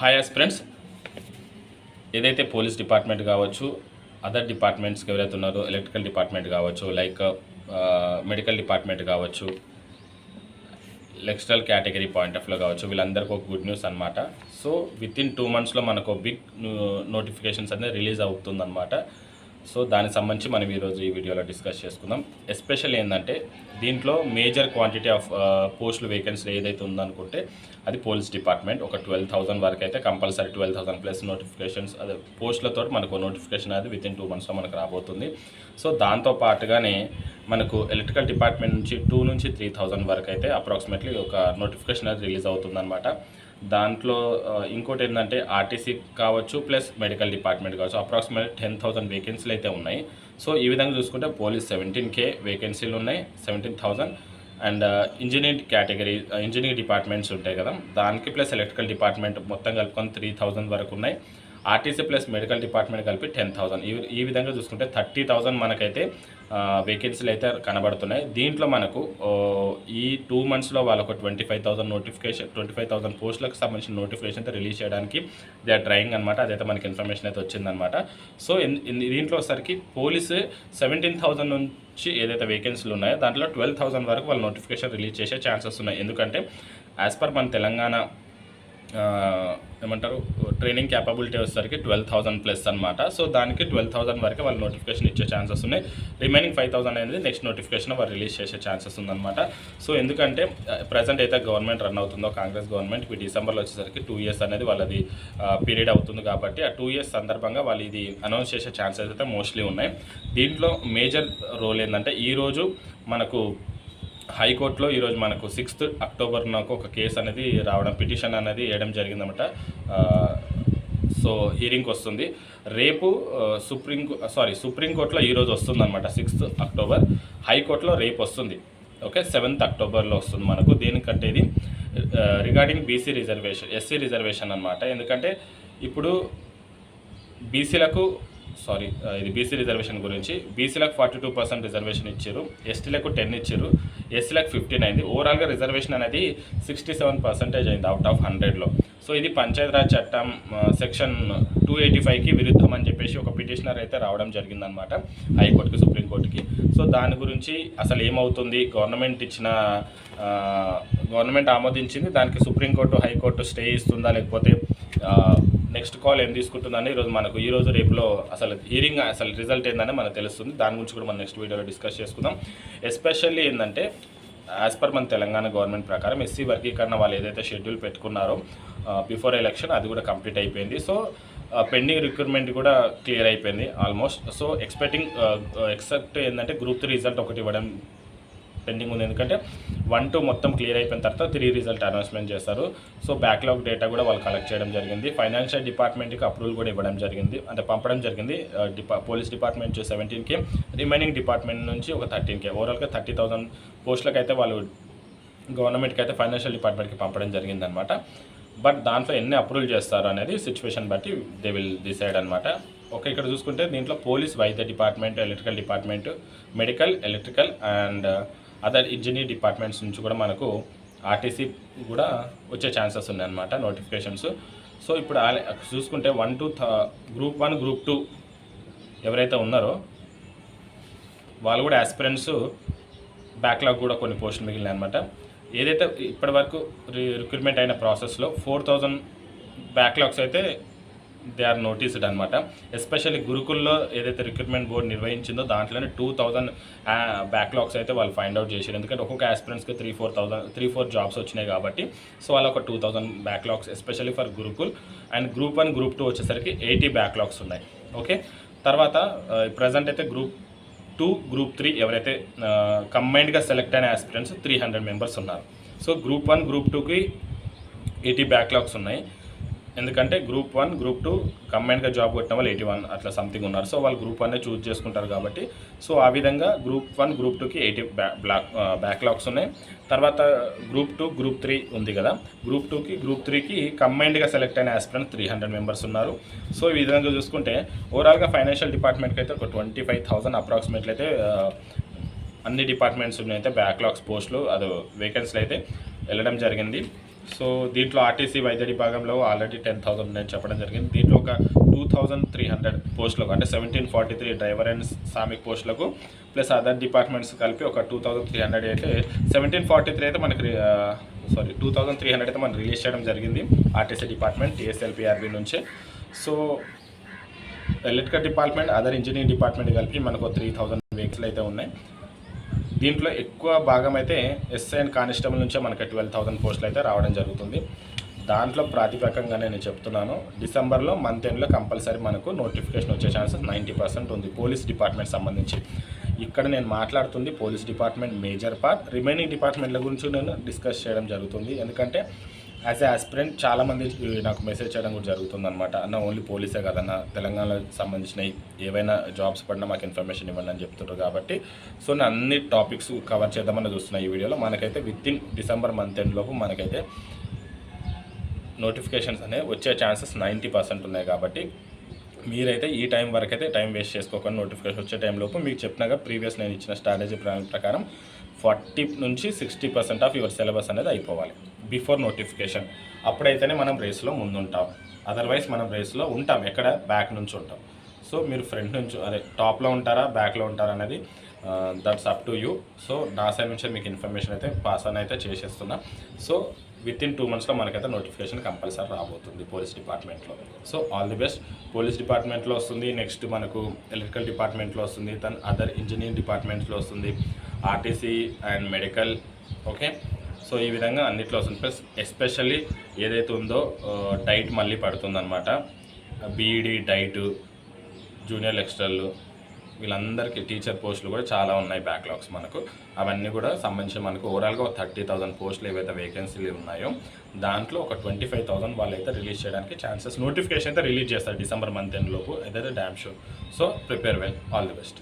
Hi friends ఏదైతే police department కావచ్చు other డిపార్ట్మెంట్స్కి ఎవరైతే ఉన్నారో ఎలక్ట్రికల్ డిపార్ట్మెంట్ కావచ్చు లైక్ మెడికల్ డిపార్ట్మెంట్ కావచ్చు లెక్స్టల్ కేటగిరీ పాయింట్ ఆఫ్లో కావచ్చు వీళ్ళందరికీ ఒక గుడ్ న్యూస్ అనమాట సో విత్ ఇన్ టూ మంత్స్లో మనకు బిగ్ నోటిఫికేషన్స్ uh, అనేది రిలీజ్ అవుతుందన్నమాట. సో దానికి సంబంధించి మనం ఈరోజు ఈ వీడియోలో డిస్కస్ చేసుకుందాం. ఎస్పెషల్ ఏంటంటే దీంట్లో మేజర్ క్వాంటిటీ ఆఫ్ పోస్టులు వేకెన్సీ ఏదైతే ఉందనుకుంటే అది పోలీస్ డిపార్ట్మెంట్ ఒక ట్వెల్వ్ థౌసండ్ వరకు అయితే compulsory twelve thousand plus notifications అదే పోస్టులతో మనకు నోటిఫికేషన్ అది విత్ ఇన్ టూ మంత్స్లో మనకు రాబోతుంది. సో దాంతో పాటుగానే మనకు ఎలక్ట్రికల్ డిపార్ట్మెంట్ నుంచి టూ నుంచి త్రీ థౌజండ్ వరకు అయితే అప్రాక్సిమేట్లీ ఒక నోటిఫికేషన్ అది రిలీజ్ అవుతుందన్నమాట. దాంట్లో ఇంకోటి ఏంటంటే ఆర్టీసీ కావచ్చు ప్లస్ మెడికల్ డిపార్ట్మెంట్ కావచ్చు అప్రాక్సిమేట్ టెన్ థౌసండ్ వేకెన్సీలు అయితే ఉన్నాయి. సో ఈ విధంగా చూసుకుంటే పోలీస్ సెవెంటీన్ కే వేకెన్సీలు ఉన్నాయి seventeen thousand. And engineering category engineering departments ఉంటాయి కదా దానికి ప్లస్ ఎలక్ట్రికల్ డిపార్ట్మెంట్ మొత్తం కలుపుకొని త్రీ థౌజండ్ వరకు ఉన్నాయి. ఆర్టీసీ ప్లస్ మెడికల్ డిపార్ట్మెంట్ కలిపి టెన్ థౌసండ్. ఈ ఈ విధంగా చూసుకుంటే థర్టీ థౌసండ్ మనకైతే వేకెన్సీలు అయితే కనబడుతున్నాయి. దీంట్లో మనకు ఈ టూ మంత్స్లో వాళ్ళకు twenty five thousand notification twenty five thousand పోస్టులకు సంబంధించిన నోటిఫికేషన్ అయితే రిలీజ్ చేయడానికి దే ఆర్ ట్రయింగ్ అనమాట అదైతే మనకి ఇన్ఫర్మేషన్ అయితే వచ్చిందనమాట సో దీంట్లో వచ్చేసరికి పోలీసు సెవెంటీన్ థౌసండ్ నుంచి ఏదైతే వేకెన్సీలు ఉన్నాయో దాంట్లో ట్వెల్వ్ థౌసండ్ వరకు వాళ్ళు నోటిఫికేషన్ రిలీజ్ చేసే ఛాన్సెస్ ఉన్నాయి. ఎందుకంటే యాజ్ పర్ మన తెలంగాణ ఏమంటారు ట్రైనింగ్ క్యాపబిలిటీ వచ్చేసరికి ట్వెల్వ్ థౌసండ్ ప్లస్ అనమాట సో దానికి ట్వెల్వ్ థౌసండ్ వరకు వాళ్ళు నోటిఫికేషన్ ఇచ్చే ఛాన్సెస్ ఉన్నాయి. రిమైనింగ్ ఫైవ్ థౌసండ్ అనేది నెక్స్ట్ నోటిఫికేషన్ వాళ్ళు రిలీజ్ చేసే ఛాన్సెస్ ఉందన్నమాట. సో ఎందుకంటే ప్రజెంట్ అయితే గవర్నమెంట్ రన్ అవుతుందో కాంగ్రెస్ గవర్నమెంట్ ఈ డిసెంబర్లో వచ్చేసరికి టూ ఇయర్స్ అనేది వాళ్ళది పీరియడ్ అవుతుంది కాబట్టి ఆ టూ ఇయర్స్ సందర్భంగా వాళ్ళు ఇది అనౌన్స్ చేసే ఛాన్సెస్ అయితే మోస్ట్లీ ఉన్నాయి. దీంట్లో మేజర్ రోల్ ఏంటంటే ఈరోజు మనకు హైకోర్టులో ఈరోజు మనకు సిక్స్త్ అక్టోబర్ నాకు ఒక కేసు అనేది రావడం పిటిషన్ అనేది వేయడం జరిగిందన్నమాట. సో హీరింగ్కి వస్తుంది. రేపు సుప్రీం సారీ సుప్రీంకోర్టులో ఈరోజు వస్తుందన్నమాట సిక్స్త్ అక్టోబర్. హైకోర్టులో రేపు వస్తుంది. ఓకే సెవెంత్ అక్టోబర్లో వస్తుంది మనకు. దేనికంటే ఇది regarding BC reservation SC reservation అనమాట ఎందుకంటే ఇప్పుడు బీసీలకు సారీ ఇది బీసీ రిజర్వేషన్ గురించి. బీసీలకు ఫార్టీ టూ పర్సెంట్ రిజర్వేషన్ ఇచ్చారు. ఎస్టీలకు టెన్ ఇచ్చారు. ఎస్సీలకు ఫిఫ్టీన్ అయింది ఓవరాల్గా రిజర్వేషన్ అనేది సిక్స్టీ సెవెన్ పర్సెంటేజ్ అయింది అవుట్ ఆఫ్ హండ్రెడ్లో సో ఇది పంచాయతీరాజ్ చట్టం సెక్షన్ టూ ఎయిటీ ఫైవ్కి విరుద్ధం అని చెప్పేసి ఒక పిటిషనర్ అయితే రావడం జరిగిందనమాట హైకోర్టుకి సుప్రీంకోర్టుకి. సో దాని గురించి అసలు ఏమవుతుంది? గవర్నమెంట్ ఇచ్చిన గవర్నమెంట్ ఆమోదించింది. దానికి సుప్రీంకోర్టు హైకోర్టు స్టే ఇస్తుందా? లేకపోతే నెక్స్ట్ కాల్ ఏం తీసుకుంటుందని ఈరోజు మనకు ఈ రోజు రేపులో అసలు హీరింగ్ అసలు రిజల్ట్ ఏందని మనకు తెలుస్తుంది. దాని గురించి కూడా మనం నెక్స్ట్ వీడియోలో డిస్కస్ చేసుకుందాం. ఎస్పెషల్లీ ఏంటంటే యాజ్ పర్ మన తెలంగాణ గవర్నమెంట్ ప్రకారం ఎస్సీ వర్గీకరణ వాళ్ళు ఏదైతే షెడ్యూల్ పెట్టుకున్నారో బిఫోర్ ఎలక్షన్ అది కూడా కంప్లీట్ అయిపోయింది. సో పెండింగ్ రిక్రూట్మెంట్ కూడా క్లియర్ అయిపోయింది ఆల్మోస్ట్ సో ఎక్స్పెక్టింగ్ ఎక్సెప్ట్ ఏంటంటే గ్రూప్ త్రీ రిజల్ట్ ఒకటి ఇవ్వడం పెండింగ్ ఉంది. ఎందుకంటే వన్ టూ మొత్తం క్లియర్ అయిపోయిన తర్వాత త్రీ రిజల్ట్ అనౌన్స్మెంట్ చేస్తారు సో బ్యాక్లాగ్ డేటా కూడా వాళ్ళు కలెక్ట్ చేయడం జరిగింది. ఫైనాన్షియల్ డిపార్ట్మెంట్కి అప్రూవల్ కూడా ఇవ్వడం జరిగింది. అంటే పంపడం జరిగింది. డిపా police department seventeen K remaining department నుంచి ఒక థర్టీన్ కే ఓవరాల్గా థర్టీ థౌసండ్ పోస్టులకు అయితే వాళ్ళు గవర్నమెంట్కి అయితే ఫైనాన్షియల్ డిపార్ట్మెంట్కి పంపడం జరిగిందనమాట బట్ దాంట్లో ఎన్ని అప్రూవల్ చేస్తారు అనేది సిచ్యువేషన్ బట్టి దే విల్ డిసైడ్ అనమాట ఓకే ఇక్కడ చూసుకుంటే దీంట్లో పోలీస్ వైద్య department electrical department medical electrical and other engineer departments నుంచి కూడా మనకు ఆర్టీసీ కూడా వచ్చే ఛాన్సెస్ ఉన్నాయన్నమాట నోటిఫికేషన్స్. సో ఇప్పుడు చూసుకుంటే one two group one group two ఎవరైతే ఉన్నారో వాళ్ళు కూడా ఆస్పిరెంట్స్ బ్యాక్లాగ్ కూడా కొన్ని పోస్టులు మిగిలినాయి అనమాట ఏదైతే ఇప్పటివరకు రిక్రూట్మెంట్ అయిన ప్రాసెస్లో ఫోర్ థౌజండ్ బ్యాక్లాగ్స్ అయితే దే ఆర్ నోటీస్డ్ అనమాట ఎస్పెషల్లీ గురుకుల్లో ఏదైతే రిక్రూట్మెంట్ బోర్డు నిర్వహించిందో దాంట్లోనే టూ థౌజండ్ బ్యాక్లాగ్స్ అయితే వాళ్ళు ఫైండ్ అవుట్ చేశారు. ఎందుకంటే ఒక్కొక్క ఆస్పిరెంట్స్కి three four thousand three four jobs వచ్చినాయి కాబట్టి సో వాళ్ళ ఒక two thousand backlogs especially for Gurukul. And group one group two వచ్చేసరికి ఎయిటీ బ్యాక్లాగ్స్ ఉన్నాయి. ఓకే తర్వాత ప్రజెంట్ అయితే గ్రూప్ టూ గ్రూప్ త్రీ ఎవరైతే కంబైన్డ్గా సెలెక్ట్ అయిన ఆస్పిరెంట్స్ త్రీ హండ్రెడ్ మెంబర్స్ ఉన్నారు. సో గ్రూప్ వన్ గ్రూప్ టూకి ఎయిటీ బ్యాక్లాగ్స్ ఉన్నాయి. ఎందుకంటే గ్రూప్ వన్ గ్రూప్ టూ కంబైన్గా జాబ్ కొట్టిన వాళ్ళు ఎయిటీ వన్ అట్లా సంథింగ్ ఉన్నారు. సో వాళ్ళు గ్రూప్ వన్నే చూజ్ చేసుకుంటారు కాబట్టి. సో ఆ విధంగా గ్రూప్ వన్ గ్రూప్ టూకి ఎయిటీ బ్లాక్ బ్యాక్లాగ్స్ ఉన్నాయి. తర్వాత గ్రూప్ టూ గ్రూప్ త్రీ ఉంది కదా. గ్రూప్ టూకి గ్రూప్ త్రీకి కంబైన్డ్గా సెలెక్ట్ అయిన ఆస్పిరెంట్ త్రీ హండ్రెడ్ మెంబర్స్ ఉన్నారు. సో ఈ విధంగా చూసుకుంటే ఓవరాల్గా ఫైనాన్షియల్ డిపార్ట్మెంట్కి అయితే ఒక ట్వంటీ ఫైవ్ థౌసండ్ అప్రాక్సిమేట్లీ అయితే అన్ని డిపార్ట్మెంట్స్ అయితే బ్యాక్లాగ్స్ పోస్టులు అది వేకెన్సీలు అయితే వెళ్ళడం జరిగింది. సో దీంట్లో ఆర్టీసీ వైద్య విభాగంలో ఆల్రెడీ టెన్ థౌసండ్ నేను చెప్పడం జరిగింది. దీంట్లో ఒక టూ థౌజండ్ త్రీ హండ్రెడ్ పోస్టులకు అంటే seventeen forty three driver and సామిక్ పోస్టులకు ప్లస్ అదర్ డిపార్ట్మెంట్స్ కలిపి ఒక టూ థౌజండ్ త్రీ హండ్రెడ్ అయితే సెవెంటీన్ ఫార్టీ త్రీ అయితే మనకి sorry two thousand three hundred అయితే మనం రిలీజ్ చేయడం జరిగింది ఆర్టీసీ డిపార్ట్మెంట్ టీఎస్ఎల్పిఆర్బి నుంచి. So electrical department other engineering department కలిపి మనకు త్రీ థౌజండ్ వెహికల్ అయితే ఉన్నాయి. దీంట్లో ఎక్కువ భాగం అయితే ఎస్ఐ అండ్ కానిస్టేబుల్ నుంచే మనకి ట్వెల్వ్ థౌసండ్ పోస్టులు అయితే రావడం జరుగుతుంది. దాంట్లో ప్రాతిపకంగా నేను చెప్తున్నాను. డిసెంబర్లో మంత్ ఎండ్లో కంపల్సరీ మనకు నోటిఫికేషన్ వచ్చే ఛాన్సెస్ నైంటీ పర్సెంట్ ఉంది పోలీస్ డిపార్ట్మెంట్ సంబంధించి. ఇక్కడ నేను మాట్లాడుతుంది police department major part. Remaining డిపార్ట్మెంట్ల గురించి నేను డిస్కస్ చేయడం జరుగుతుంది. ఎందుకంటే యాజ్ ఏ ఆస్పిరెంట్ చాలామంది నాకు మెసేజ్ చేయడం కూడా జరుగుతుంది అనమాట అన్న ఓన్లీ పోలీసే కదన్న. తెలంగాణకు సంబంధించిన ఏవైనా జాబ్స్ పడినా మాకు ఇన్ఫర్మేషన్ ఇవ్వండి అని చెప్తున్నారు కాబట్టి సో నేను అన్ని టాపిక్స్ కవర్ చేద్దామని చూస్తున్నా ఈ వీడియోలో. మనకైతే with in December month end లోపు మనకైతే నోటిఫికేషన్స్ అనేవి వచ్చే ఛాన్సెస్ నైంటీ పర్సెంట్ ఉన్నాయి కాబట్టి మీరైతే ఈ టైం వరకు అయితే టైం వేస్ట్ చేసుకోకుండా నోటిఫికేషన్ వచ్చే టైంలోపు మీకు చెప్పినాక ప్రీవియస్ నేను ఇచ్చిన స్ట్రాటజీ ప్రకారం ఫార్టీ నుంచి sixty percent of your syllabus అనేది అయిపోవాలి. బిఫోర్ నోటిఫికేషన్ అప్పుడైతేనే మనం రేస్లో ముందుంటాం. అదర్వైజ్ మనం రేస్లో ఉంటాం. ఎక్కడ? బ్యాక్ నుంచి ఉంటాం. సో మీరు ఫ్రంట్ నుంచి అదే టాప్లో ఉంటారా? బ్యాక్లో ఉంటారా అనేది that's up to you so నా సైడ్ నుంచి మీకు ఇన్ఫర్మేషన్ అయితే పాస్ అని అయితే చేసేస్తున్నా. సో విత్ ఇన్ టూ మంత్స్లో మనకైతే నోటిఫికేషన్ కంపల్సరీ రాబోతుంది పోలీస్ డిపార్ట్మెంట్లో so all the best police డిపార్ట్మెంట్లో వస్తుంది. నెక్స్ట్ మనకు ఎలక్ట్రికల్ డిపార్ట్మెంట్లో వస్తుంది. దెన్ అదర్ ఇంజనీరింగ్ డిపార్ట్మెంట్లో వస్తుంది. RTC and medical okay so ఈ విధంగా అన్నిట్లో వస్తుంది. ప్లస్ ఎస్పెషల్లీ ఏదైతే ఉందో డైట్ మళ్ళీ పడుతుందన్నమాట. బీఈడి డైట్ జూనియర్ లెక్చరర్లు వీళ్ళందరికీ టీచర్ పోస్టులు కూడా చాలా ఉన్నాయి బ్యాక్లాగ్స్ మనకు. అవన్నీ కూడా సంబంధించి మనకు ఓవరాల్గా ఒక థర్టీ థౌసండ్ పోస్టులు ఏవైతే వేకెన్సీలు ఉన్నాయో దాంట్లో ఒక ట్వంటీ ఫైవ్ థౌసండ్ వాళ్ళు అయితే రిలీజ్ చేయడానికి ఛాన్సెస్ నోటిఫికేషన్ అయితే రిలీజ్ చేస్తారు డిసెంబర్ మంత్ ఎండ్ లోపు ఏదైతే dam show so prepare well all the best